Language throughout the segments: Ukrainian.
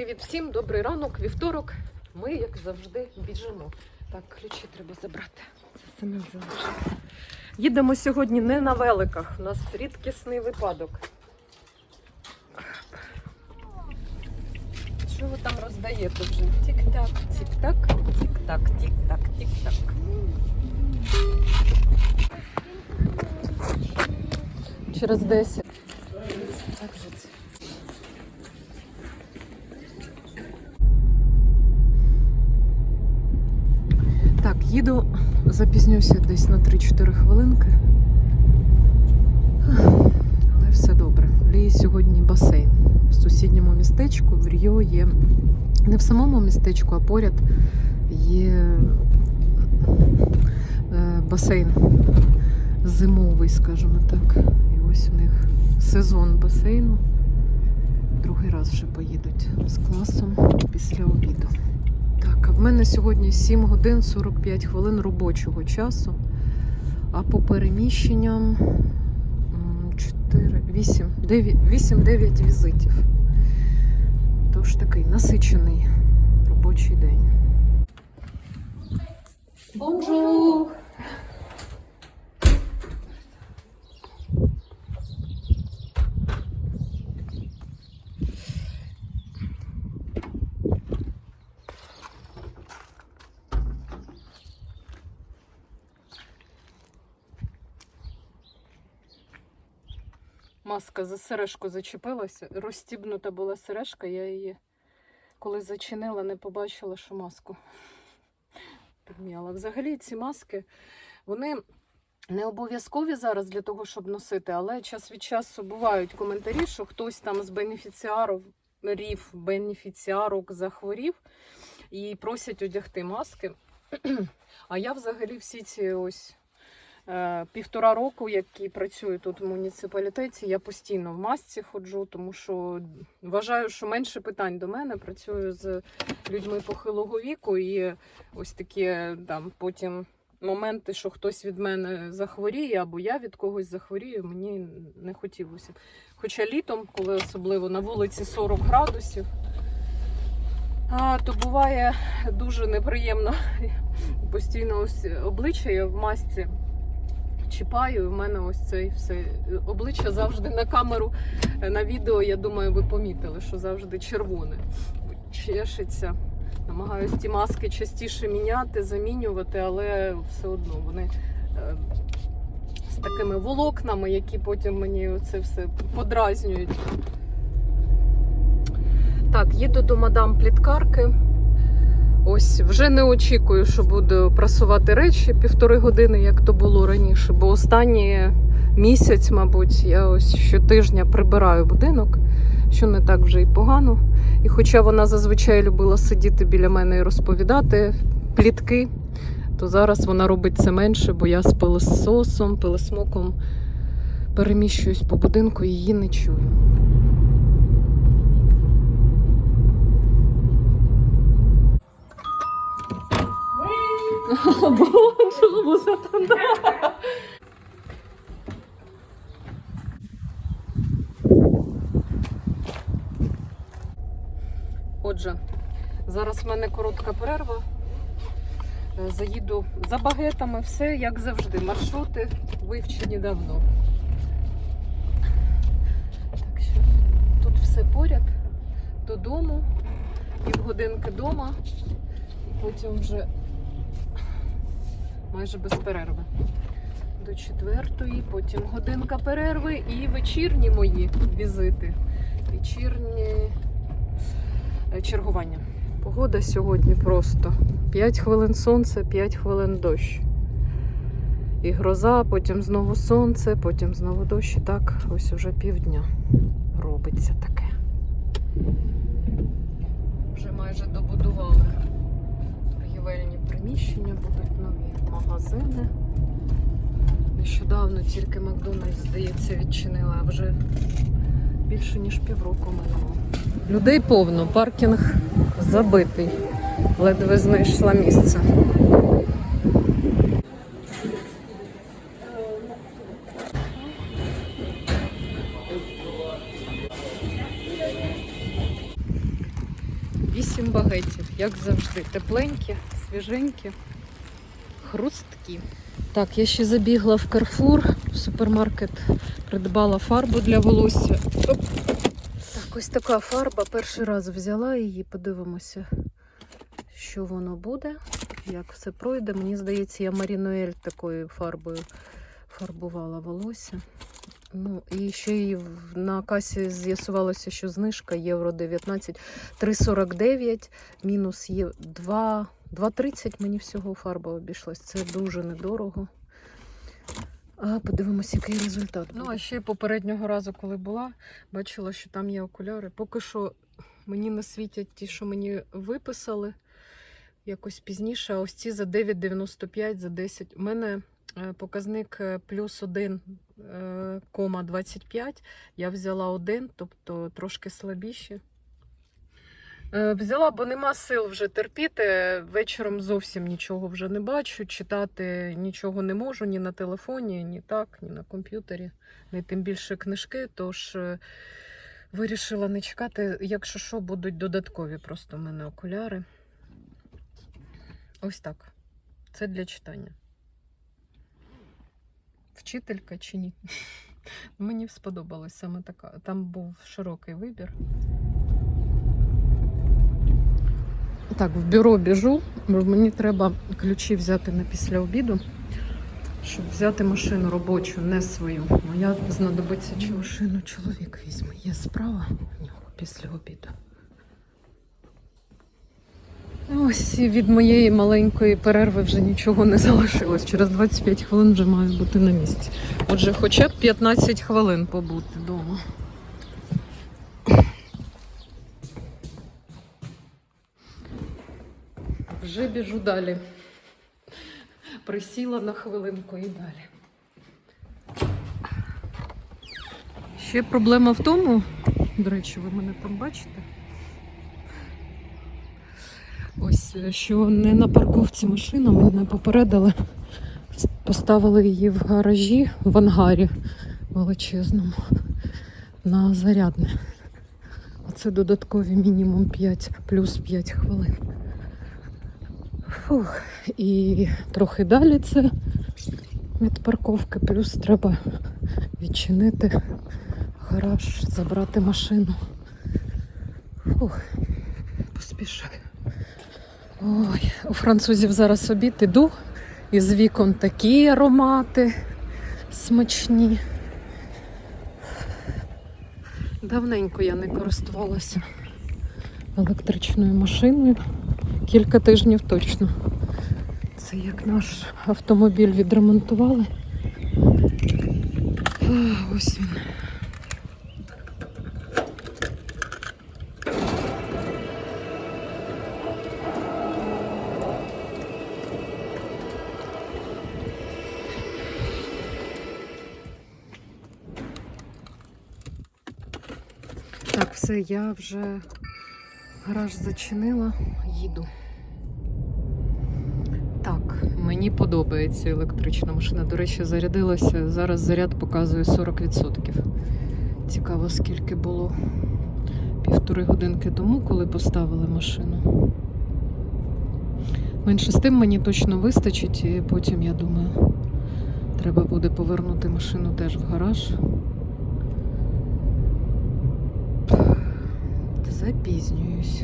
Привіт всім, добрий ранок, вівторок. Ми, як завжди, біжимо. Так, ключі треба забрати. Це Семен залишив. Їдемо сьогодні не на великах. У нас рідкісний випадок. Що ви там роздаєте вже? Тік-так, тік-так, тік-так, тік-так, тік-так. Через 10. Так же це. Так, їду, запізнюся десь на 3-4 хвилинки. Але все добре. Лії сьогодні басейн. В сусідньому містечку в Ріо є не в самому містечку, а поряд є е, басейн зимовий, скажімо так. І ось у них сезон басейну. Другий раз вже поїдуть з класом після обіду. Так, а в мене сьогодні 7 годин 45 хвилин робочого часу. А по переміщенням 4, 8, 9, 8-9 візитів. Тож такий насичений робочий день. Бонжур! Маска за сережку зачепилася. Розстібнута була сережка, я її, коли зачинила, не побачила, що маску підміла. Взагалі ці маски, вони не обов'язкові зараз для того, щоб носити, але час від часу бувають коментарі, що хтось там з бенефіціарів, бенефіціарок захворів і просять одягти маски. А я взагалі всі ці ось півтора року, які працюю тут в муніципалітеті, я постійно в масці ходжу, тому що вважаю, що менше питань до мене. Працюю з людьми похилого віку, і ось такі там потім моменти, що хтось від мене захворіє, або я від когось захворію, мені не хотілося. Хоча літом, коли особливо на вулиці 40 градусів, а, то буває дуже неприємно. Постійно ось обличчя в масці чіпаю, і в мене ось це все обличчя завжди на камеру, е, на відео, я думаю, ви помітили, що завжди червоне. Чешеться. Намагаюся ті маски частіше міняти, замінювати, але все одно вони е, з такими волокнами, які потім мені це все подразнюють. Так, їду до мадам пліткарки. Ось вже не очікую, що буду прасувати речі півтори години, як то було раніше. Бо останній місяць, мабуть, я ось щотижня прибираю будинок, що не так вже й погано. І хоча вона зазвичай любила сидіти біля мене і розповідати плітки, то зараз вона робить це менше, бо я з пилососом, пилосмоком переміщуюсь по будинку і її не чую. Бонжур, сатана. Отже, зараз в мене коротка перерва. Е, Заїду за багетами, все як завжди. Маршрути вивчені давно. Так що тут все поряд. Додому, півгодинки вдома, і потім вже майже без перерви. До четвертої, потім годинка перерви і вечірні мої візити. Вечірні е, чергування. Погода сьогодні просто 5 хвилин сонце, 5 хвилин дощ. І гроза, потім знову сонце, потім знову дощ. І так ось уже півдня робиться таке. Вже майже добудували торгівельні приміщення, будуть нові магазини. Нещодавно тільки Макдональдс, здається, відчинила, а вже більше ніж півроку минуло. Людей повно, паркінг забитий. Ледве знайшла місце. 8 як завжди. Тепленькі, свіженькі, хрусткі. Так, я ще забігла в Carrefour, в супермаркет, придбала фарбу для волосся. Оп. Так, ось така фарба. Перший раз взяла її, подивимося, що воно буде, як все пройде. Мені здається, я Марінуель такою фарбою фарбувала волосся. Ну, і ще й на касі з'ясувалося, що знижка євро 19, 3,49, мінус є 2, 2,30 мені всього фарба обійшлась. Це дуже недорого. А подивимося, який результат. Ну, а ще попереднього разу, коли була, бачила, що там є окуляри. Поки що мені не світять ті, що мені виписали якось пізніше, а ось ці за 9,95, за 10. У мене показник е, плюс 1 е, кома 25. Я взяла один, тобто трошки слабіші. Е, Взяла, бо нема сил вже терпіти. Вечором зовсім нічого вже не бачу. Читати нічого не можу ні на телефоні, ні так, ні на комп'ютері, ні тим більше книжки. Тож е, вирішила не чекати. Якщо що, будуть додаткові просто в мене окуляри. Ось так. Це для читання. Вчителька чи ні? Мені сподобалось саме така. Там був широкий вибір. Так, в бюро біжу, мені треба ключі взяти на після обіду, щоб взяти машину робочу, не свою. Моя знадобиться чи машину чоловік візьме. Є справа у нього після обіду. Ось від моєї маленької перерви вже нічого не залишилось. Через 25 хвилин вже маю бути на місці. Отже, хоча б 15 хвилин побути вдома. Вже біжу далі. Присіла на хвилинку і далі. Ще проблема в тому, до речі, ви мене там бачите. Ось, що не на парковці машина, мене попередили. Поставили її в гаражі, в ангарі величезному на зарядне. Оце додаткові мінімум 5 плюс 5 хвилин. Фух. І трохи далі це від парковки, плюс треба відчинити гараж, забрати машину. Фух, поспішаю. Ой, у французів зараз обід іду, і з вікон такі аромати смачні. Давненько я не користувалася електричною машиною. Кілька тижнів точно. Це як наш автомобіль відремонтували. Ось він. Все, я вже гараж зачинила, їду. Так, мені подобається електрична машина. До речі, зарядилася. Зараз заряд показує 40%. Цікаво, скільки було півтори годинки тому, коли поставили машину. Менше з тим мені точно вистачить, і потім, я думаю, треба буде повернути машину теж в гараж. Запізнююсь.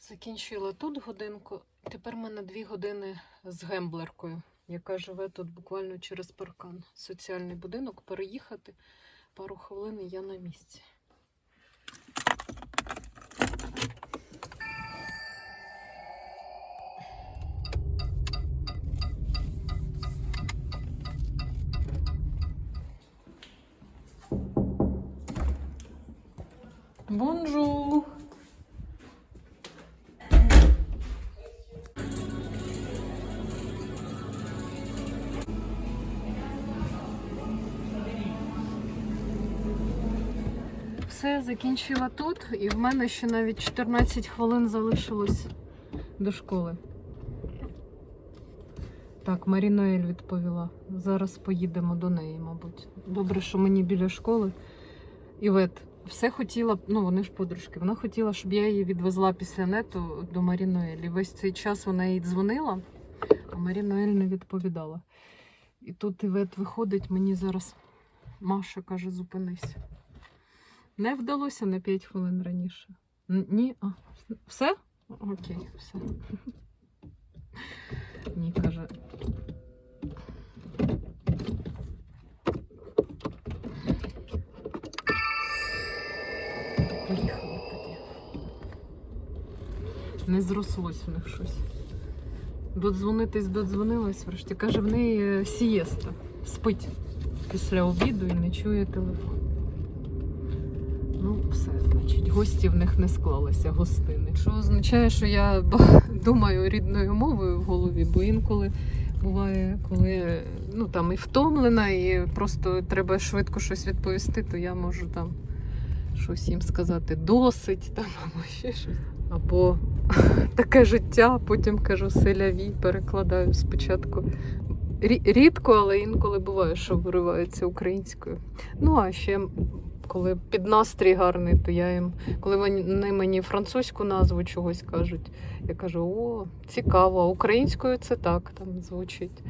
Закінчила тут годинку. Тепер в мене дві години з гемблеркою, яка живе тут буквально через паркан. Соціальний будинок. Переїхати пару хвилин і я на місці. Бонжур! Все, закінчила тут, і в мене ще навіть 14 хвилин залишилось до школи. Так, Марінуель відповіла. Зараз поїдемо до неї, мабуть. Добре, що мені біля школи. Івет, все хотіла, ну вони ж подружки, вона хотіла, щоб я її відвезла після нету до Марінуель. І весь цей час вона їй дзвонила, а Марінуель не відповідала. І тут Івет виходить, мені зараз Маша каже, зупинись. Не вдалося на 5 хвилин раніше. Ні, а, все? Окей, все. Ні, каже. Не зрослось в них щось. Додзвонитись додзвонилась, врешті. Каже, в неї е, сієста. Спить після обіду і не чує телефон. Ну, все, значить, гості в них не склалися, гостини. Що означає, що я думаю рідною мовою в голові, бо інколи буває, коли ну там і втомлена, і просто треба швидко щось відповісти, то я можу там щось їм сказати досить там або ще щось. Або таке життя, потім кажу селяві, перекладаю спочатку. Рідко, але інколи буває, що виривається українською. Ну а ще коли під настрій гарний, то я їм, коли вони мені французьку назву чогось кажуть, я кажу: о, цікаво, українською це так там звучить.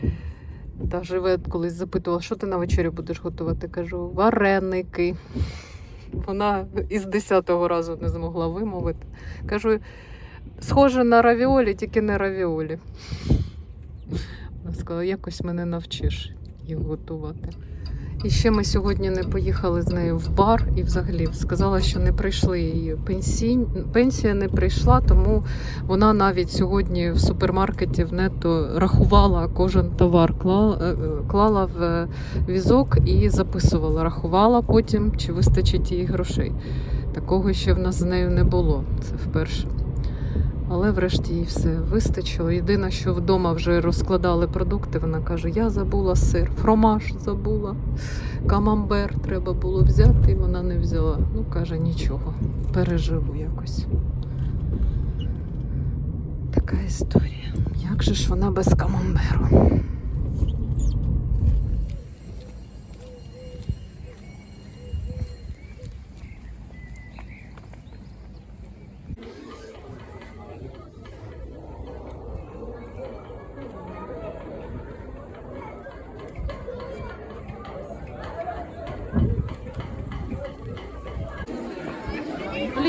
Та живе колись запитувала, що ти на вечерю будеш готувати? Кажу, вареники. Вона із 10-го разу не змогла вимовити. Кажу, схоже на равіолі, тільки не равіолі. Вона сказала, якось мене навчиш їх готувати. І ще ми сьогодні не поїхали з нею в бар і взагалі сказала, що не прийшли її пенсій... пенсія не прийшла, тому вона навіть сьогодні в супермаркеті в нетто рахувала кожен товар, клала, е, клала в візок і записувала. Рахувала потім, чи вистачить їй грошей. Такого ще в нас з нею не було. Це вперше. Але врешті їй все вистачило. Єдине, що вдома вже розкладали продукти, вона каже: Я забула сир, фромаж забула, камамбер треба було взяти, і вона не взяла. Ну, каже, нічого, переживу якось. Така історія. Як же ж вона без камамберу?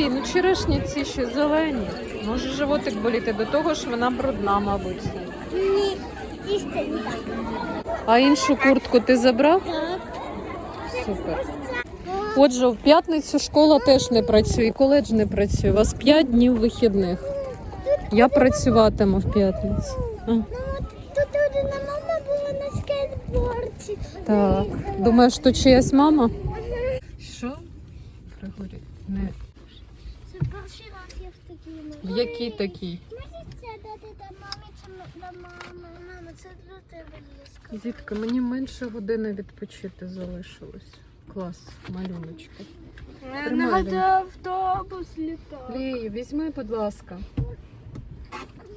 Блін, ну черешні зелені. Може животик боліти до того ж вона брудна, мабуть. Ні, тісто не так. А іншу куртку ти забрав? Так. Супер. Отже, в п'ятницю школа теж не працює, і коледж не працює. У вас 5 днів вихідних. Я працюватиму в п'ятницю. А, Ну от тут одна мама була на скейтборді. так. Думаєш, то чиясь мама? Що? Григорій, не. Це перший раз я це дати до мами чи до мами? Мама, це до тебе ліска. Дітка, мені менше години відпочити залишилось. Клас, малюночки. Лін. автобус літав. Лію, візьми, будь ласка.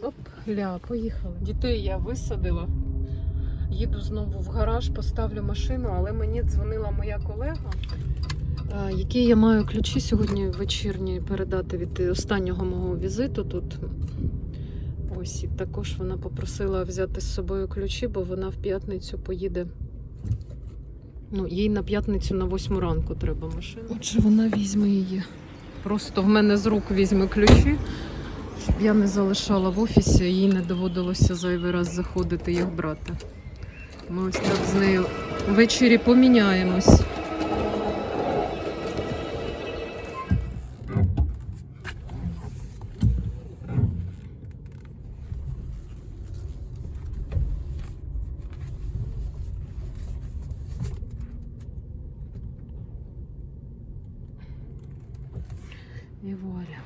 Оп, ля, поїхали. Дітей я висадила. Їду знову в гараж, поставлю машину, але мені дзвонила моя колега, якій я маю ключі сьогодні вечірні передати від останнього мого візиту тут. Ось і також вона попросила взяти з собою ключі, бо вона в п'ятницю поїде. Ну, їй на п'ятницю на восьму ранку треба машина. Отже, вона візьме її. Просто в мене з рук візьме ключі, щоб я не залишала в офісі, їй не доводилося зайвий раз заходити їх брати. Ми ось так з нею ввечері поміняємось. Devora.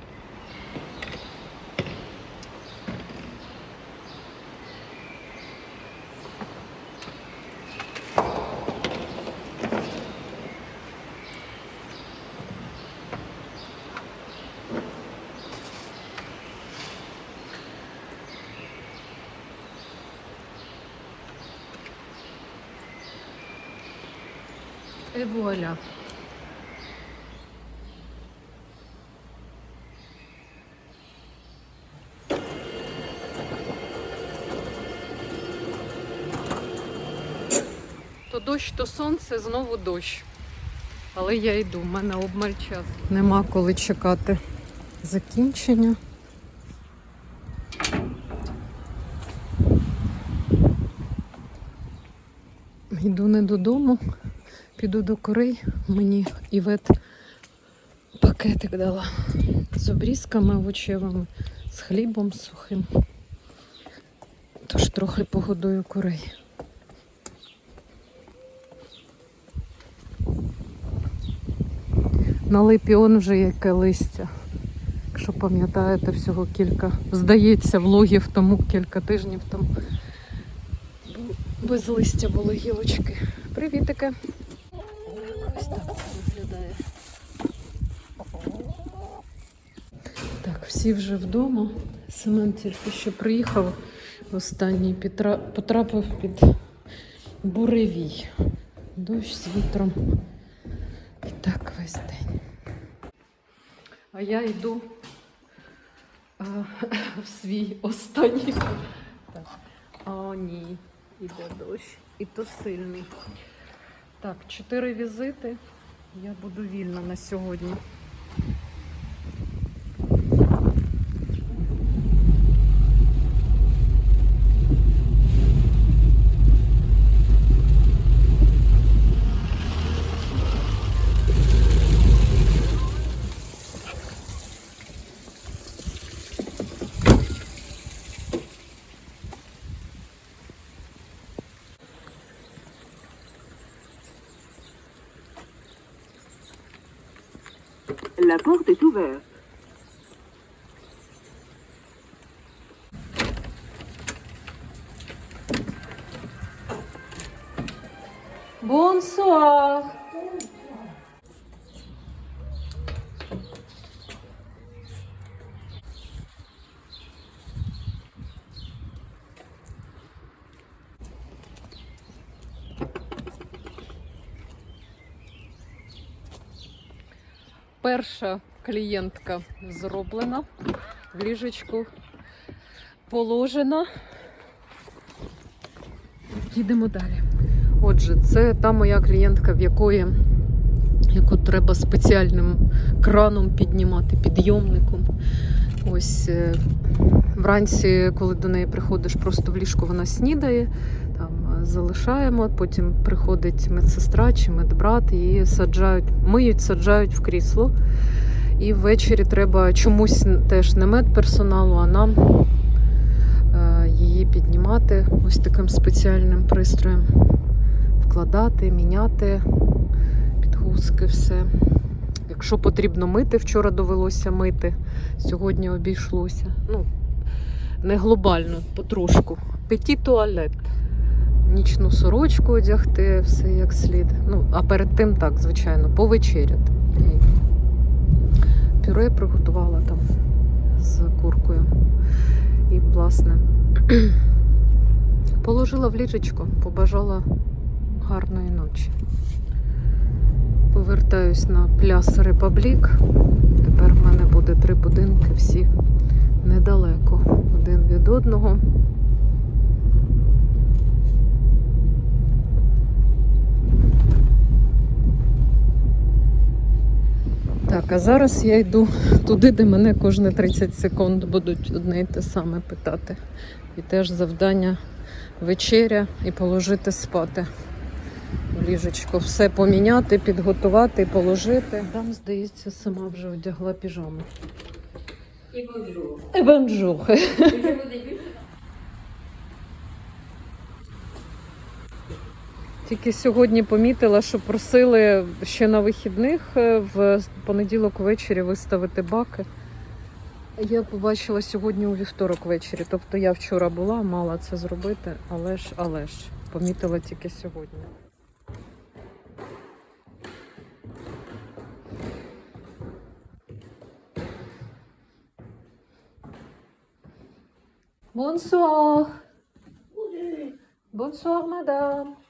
Eu vou olhar. То дощ, то сонце, знову дощ. Але я йду, в мене обмаль час. Нема коли чекати закінчення. Йду не додому, піду до корей. Мені Івет пакетик дала з обрізками овочевими, з хлібом сухим. Тож трохи погодую курей. На липі он вже яке листя. Якщо пам'ятаєте, всього кілька, здається, влогів тому, кілька тижнів тому. Без листя були гілочки. Привітики. Ось так це виглядає. Так, всі вже вдома. Семен тільки що приїхав останній, потрапив під буревій. Дощ з вітром. І так весь день. А я йду а, в свій останній. Так. О, ні, іде дощ. І то сильний. Так, чотири візити. Я буду вільна на сьогодні. Перша клієнтка зроблена, в ліжечку положена. Їдемо далі. Отже, це та моя клієнтка, в якої яку треба спеціальним краном піднімати, підйомником. Ось е, вранці, коли до неї приходиш просто в ліжку, вона снідає, залишаємо, потім приходить медсестра чи медбрат, її саджають, миють, саджають в крісло. І ввечері треба чомусь теж не медперсоналу, а нам е, її піднімати ось таким спеціальним пристроєм вкладати, міняти підгузки, все. Якщо потрібно мити, вчора довелося мити, сьогодні обійшлося. Ну, не глобально, потрошку. Петі туалет. Нічну сорочку одягти, все як слід. Ну, а перед тим так, звичайно, повечеряти. Пюре приготувала там з куркою. І, власне, положила в ліжечко, побажала гарної ночі. Повертаюсь на пляс Репаблік. Тепер в мене буде три будинки, всі недалеко один від одного. Так, а зараз я йду туди, де мене кожні 30 секунд будуть одне і те саме питати. І теж завдання вечеря і положити спати. В ліжечко все поміняти, підготувати, положити. Там, здається, сама вже одягла піжаму. Et bonjour. Е, Бонжур. Тільки сьогодні помітила, що просили ще на вихідних е, в понеділок ввечері виставити баки. Я побачила сьогодні у вівторок ввечері. Тобто я вчора була, мала це зробити, але ж, але ж, помітила тільки сьогодні. Bonsoir. Bonsoir, madame.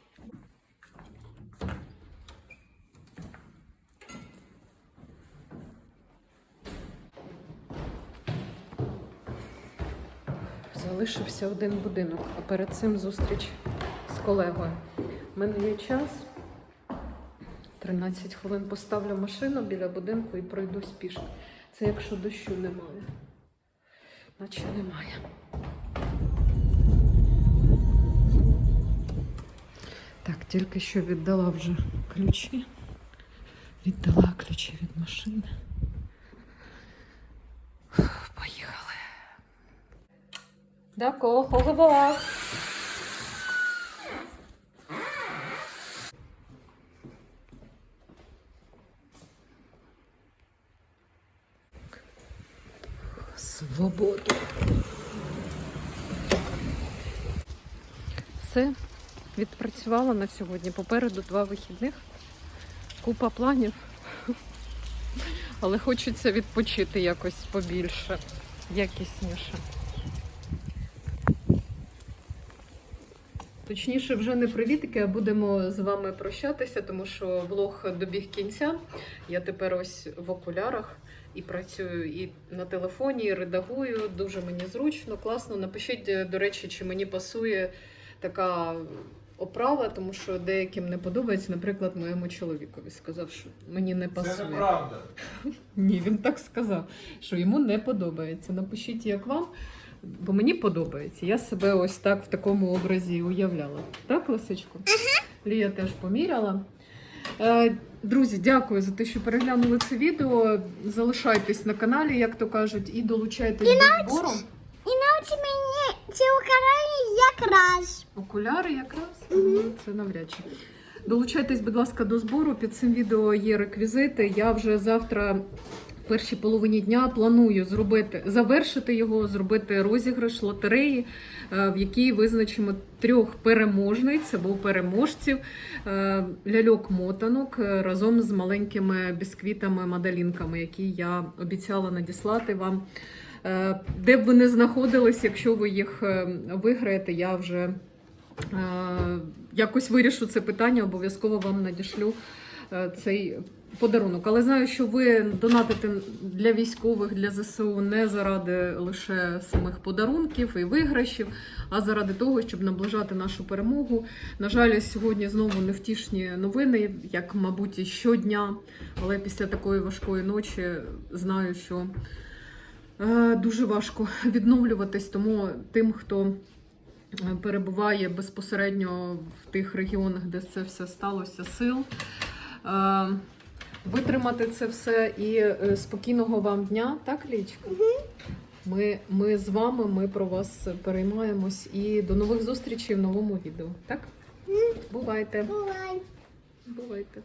Залишився один будинок, а перед цим зустріч з колегою. У мене є час. 13 хвилин поставлю машину біля будинку і пройдусь пішки. Це якщо дощу немає. Наче немає. Так, тільки що віддала вже ключі. Віддала ключі від машини. Дякую, голова. Свободу. Все, відпрацювала на сьогодні. Попереду два вихідних. Купа планів. Але хочеться відпочити якось побільше, якісніше. Точніше, вже не привітики, а будемо з вами прощатися, тому що влог добіг кінця. Я тепер ось в окулярах і працюю і на телефоні, і редагую. Дуже мені зручно, класно. Напишіть, е, до речі, чи мені пасує така оправа, тому що деяким не подобається. Наприклад, моєму чоловікові сказав, що мені не пасує. Це неправда. Ні, він так сказав, що йому не подобається. Напишіть, як вам, бо мені подобається. Я себе ось так в такому образі уявляла. Так, Лисичко? Лія теж поміряла. Е, Друзі, дякую за те, що переглянули це відео. Залишайтесь на каналі, як то кажуть, і долучайтесь до збору. І навчи мені ці укарання якраз. Окуляри якраз Ну, це навряд чи. Долучайтесь, будь ласка, до збору. Під цим відео є реквізити. Я вже завтра, першій половині дня, планую зробити завершити його, зробити розіграш лотереї, е, в якій визначимо трьох переможниць або переможців е, ляльок-мотанок е, разом з маленькими бісквітами, мадалінками, які я обіцяла надіслати вам. Де б ви не знаходились, якщо ви їх виграєте, я вже якось вирішу це питання, обов'язково вам надішлю цей подарунок. Але знаю, що ви донатите для військових, для ЗСУ не заради лише самих подарунків і виграшів, а заради того, щоб наближати нашу перемогу. На жаль, сьогодні знову невтішні новини, як, мабуть, і щодня. Але після такої важкої ночі знаю, що Е, Дуже важко відновлюватись, тому тим, хто е, перебуває безпосередньо в тих регіонах, де це все сталося, сил. Витримати це все і е, спокійного вам дня, так, Лічка? Ми, ми з вами, ми про вас переймаємось і до нових зустрічей в новому відео. Так? Бувайте. Бувай. Бувайте.